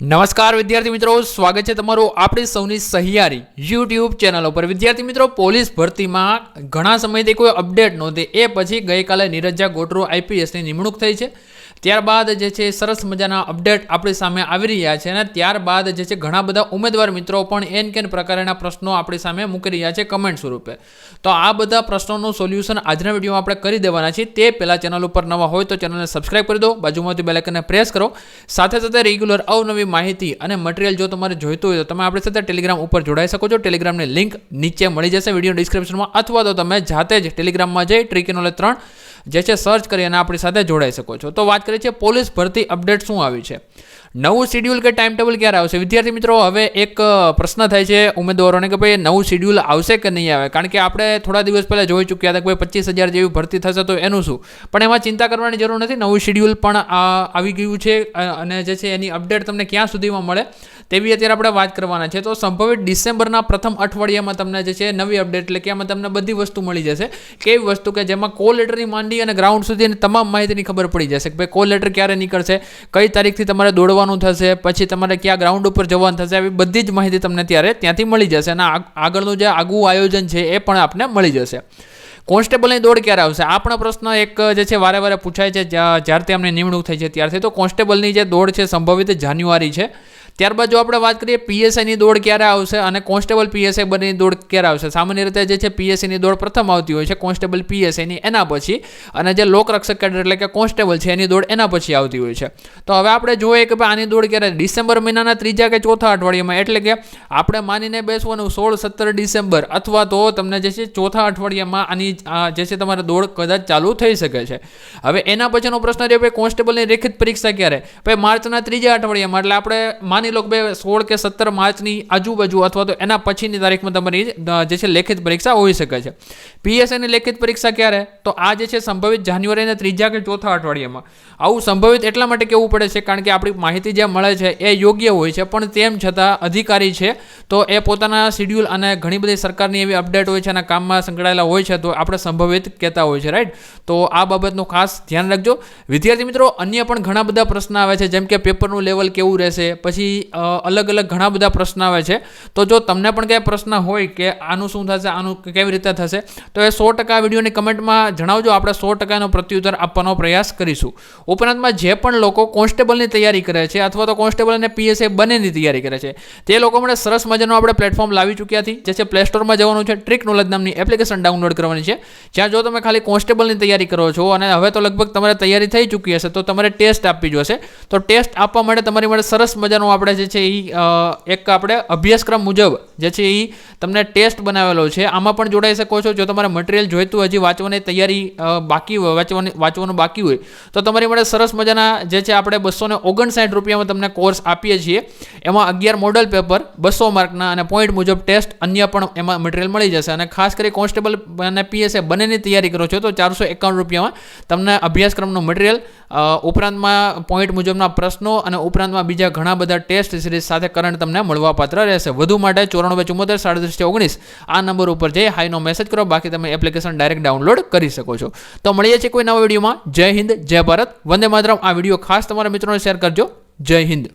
નમસ્કાર વિદ્યાર્થી મિત્રો, સ્વાગત છે તમારું આપણી સૌની સહિયારી યુટ્યુબ ચેનલ ઉપર. વિદ્યાર્થી મિત્રો, પોલીસ ભરતીમાં ઘણા સમયથી કોઈ અપડેટ નહોતી. એ પછી ગઈકાલે નીરજા ગોટરો આઈપીએસની નિમણૂક થઈ છે. ત્યારબાદ જે છે, સરસ મજાના અપડેટ આપણી સામે આવી રહ્યા છે અને ત્યારબાદ જે છે, ઘણા બધા ઉમેદવાર મિત્રો પણ એન કેન પ્રકારના પ્રશ્નો આપણી સામે મૂકી રહ્યા છે કમેન્ટ સ્વરૂપે. તો આ બધા પ્રશ્નોનું સોલ્યુશન આજના વિડીયોમાં આપણે કરી દેવાના છીએ. તે પહેલાં ચેનલ ઉપર નવા હોય તો ચેનલને સબસ્ક્રાઈબ કરી દો. બાજુમાંથી બેલેકનને પ્રેસ કરો. સાથે સાથે રેગ્યુલર અવનવી માહિતી અને મટીરિયલ જો તમારે જોઈતું હોય તો તમે આપણી સાથે ટેલિગ્રામ ઉપર જોડાઈ શકો છો. ટેલિગ્રામની લિંક નીચે મળી જશે વીડિયો ડિસ્ક્રિપ્શનમાં અથવા તો તમે જાતે જ ટેલિગ્રામમાં જઈ ટ્રીકી ત્રણ જે છે સર્ચ કરી અને આપણી સાથે જોડાઈ શકો છો. તો વાત કરીએ છીએ, પોલીસ ભરતી અપડેટ શું આવી છે? નવું શિડ્યુલ કે ટાઈમ ટેબલ ક્યારે આવશે? વિદ્યાર્થી મિત્રો, હવે એક પ્રશ્ન થાય છે ઉમેદવારોને કે ભાઈ, નવું શિડ્યુલ આવશે કે નહીં આવે? કારણ કે આપણે થોડા દિવસ પહેલાં જોઈ ચૂક્યા હતા કે ભાઈ, પચીસ હજાર જેવી ભરતી થશે તો એનું શું? પણ એમાં ચિંતા કરવાની જરૂર નથી, નવું શિડ્યુલ પણ આવી ગયું છે અને જે છે, એની અપડેટ તમને ક્યાં સુધીમાં મળે તેવી અત્યારે આપણે વાત કરવાના છે. તો સંભવિત ડિસેમ્બરના પ્રથમ અઠવાડિયામાં તમને જે છે, નવી અપડેટ એટલે કે એમાં તમને બધી વસ્તુ મળી જશે. કેવી વસ્તુ કે જેમાં કોલ લેટરની માંડી અને ગ્રાઉન્ડ સુધીની તમામ માહિતીની ખબર પડી જશે કે ભાઈ કોલ લેટર ક્યારે નીકળશે, કઈ તારીખથી તમારે દોડવાનું થશે, પછી તમારે ક્યાં ગ્રાઉન્ડ ઉપર જવાનું થશે, આવી બધી જ માહિતી તમને ત્યારે ત્યાંથી મળી જશે અને આગળનું જે આગવું આયોજન છે એ પણ આપને મળી જશે. કોન્સ્ટેબલની દોડ ક્યારે આવશે? આ પણ પ્રશ્ન એક, જે છે, વારે વારે પૂછાય છે, જ્યાં- જ્યારથી અમને નિમણૂક થઈ છે, ત્યારથી. તો કોન્સ્ટેબલની જે દોડ છે, સંભવિત જાન્યુઆરી છે. ત્યારબાદ જો આપણે વાત કરીએ પીએસઆઈની દોડ ક્યારે આવશે અને કોન્સ્ટેબલ પીએસઆઈ બંનેની દોડ ક્યારે આવશે? સામાન્ય રીતે જે છે પીએસઆઈની દોડ પ્રથમ આવતી હોય છે, કોન્સ્ટેબલ પીએસઆઈની એના પછી. અને જે લોકરક્ષક કેડર એટલે કે કોન્સ્ટેબલ છે, એની દોડ એના પછી આવતી હોય છે. તો હવે આપણે જોઈએ કે ભાઈ આની દોડ ક્યારે? ડિસેમ્બર મહિનાના ત્રીજા કે ચોથા અઠવાડિયામાં. એટલે કે આપણે માનીને બેસવાનું સોળ, સત્તર ડિસેમ્બર. અથવા તો તમને જે છે, ચોથા અઠવાડિયામાં આની જે છે તમારે દોડ કદાચ ચાલુ થઈ શકે છે. હવે એના પછીનો પ્રશ્ન રહ્યો ભાઈ કોન્સ્ટેબલની લેખિત પરીક્ષા ક્યારે? ભાઈ માર્ચના ત્રીજા અઠવાડિયામાં, એટલે આપણે માની લો કે ભાઈ સોળ કે સત્તર માર્ચની આજુબાજુ અથવા તો એના પછીની તારીખમાં તમારી જે છે લેખિત પરીક્ષા હોઈ શકે છે. પીએસએની લેખિત પરીક્ષા ક્યારે? તો આ જે છે સંભવિત જાન્યુઆરીના ત્રીજા કે ચોથા અઠવાડિયામાં. આવું સંભવિત એટલા માટે કહેવું પડે છે? કારણ કે આપણી માહિતી જે મળે છે એ યોગ્ય હોય છે, પણ તેમ છતાં અધિકારી છે, તો એ પોતાના શિડ્યુલ અને ઘણી બધી સરકારની એવી અપડેટ હોય છે અને કામમાં સંકળાયેલા હોય છે, તો આપણે સંભવિત કહેતા હોય છે રાઈટ તો આ બાબતનું ખાસ ધ્યાન રાખજો. વિદ્યાર્થી મિત્રો, અન્ય પણ ઘણા બધા પ્રશ્ન આવે છે, જેમ કે પેપરનું લેવલ કેવું રહેશે, પછી અલગ અલગ ઘણા બધા પ્રશ્ન આવે છે. તો જો તમને પણ કંઈ પ્રશ્ન હોય કે આનું શું થશે, આનું કેવી રીતે થશે, તો એ સો ટકા વિડીયોની કમેન્ટમાં જણાવજો. આપણે સો ટકાનો પ્રત્યુત્તર આપવાનો પ્રયાસ કરીશું. ઉપરાંતમાં જે પણ લોકો કોન્સ્ટેબલની તૈયારી કરે છે, અથવા તો કોન્સ્ટેબલ અને પીએસએ બંનેની તૈયારી કરે છે, તે લોકો માટે સરસ મજાનું આપણે પ્લેટફોર્મ લાવી ચૂક્યા છીએ, જે છે પ્લે સ્ટોરમાં જવાનું છે ટ્રીક નોલેજ નામની એપ્લિકેશન ડાઉનલોડ કરવાની છે. જ્યાં જો તમે ખાલી કોન્સ્ટેબલની તૈયારી કરો છો અને હવે તો લગભગ તમારે તૈયારી થઈ ચૂકી હશે, તો તમારે ટેસ્ટ આપવી જોશે. તો ટેસ્ટ આપવા માટે તમારી માટે સરસ મજાનું આપણે જે છે એ એક આપણે અભ્યાસક્રમ મુજબ જે છે એ તમને ટેસ્ટ બનાવેલો છે. આમાં પણ જોડાઈ શકો છો. જો તમારે મટીરિયલ જોઈતું હજી વાંચવાની તૈયારી બાકી હોય, વાંચવાની, વાંચવાનું બાકી હોય, તો તમારી માટે સરસ મજાના જે છે આપણે બસો ને ઓગણસાઠ રૂપિયામાં તમને કોર્સ આપીએ છીએ. એમાં અગિયાર મોડલ પેપર, બસો માર્કના અને પોઈન્ટ મુજબ ટેસ્ટ અન્ય પણ એમાં મટીરિયલ મળી જશે. અને ખાસ કરી કોન્સ્ટેબલ અને પીએસએ બંનેની તૈયારી કરો છો, તો ચારસો એકાવન રૂપિયામાં તમને અભ્યાસક્રમનું મટીરિયલ ઉપરાંતમાં પોઈન્ટ મુજબના પ્રશ્નો અને ઉપરાંતમાં બીજા ઘણા બધા ટેસ્ટ સિરીઝ સાથે કરંટ તમને મળવાપાત્ર રહેશે. વધુ માટે ચોરાણું ચુમ્મોતેર સાડત્રીસ ઓગણીસ આ નંબર ઉપર જઈ હાઈનો મેસેજ કરો. બાકી તમે એપ્લિકેશન ડાયરેક્ટ ડાઉનલોડ કરી શકો છો. તો મળીએ છીએ કોઈ નવા વિડીયોમાં. જય હિન્દ, જય ભારત. વંદે માતરમ. આ વીડિયો ખાસ તમારા મિત્રોને શેર કરજો. જય હિન્દ.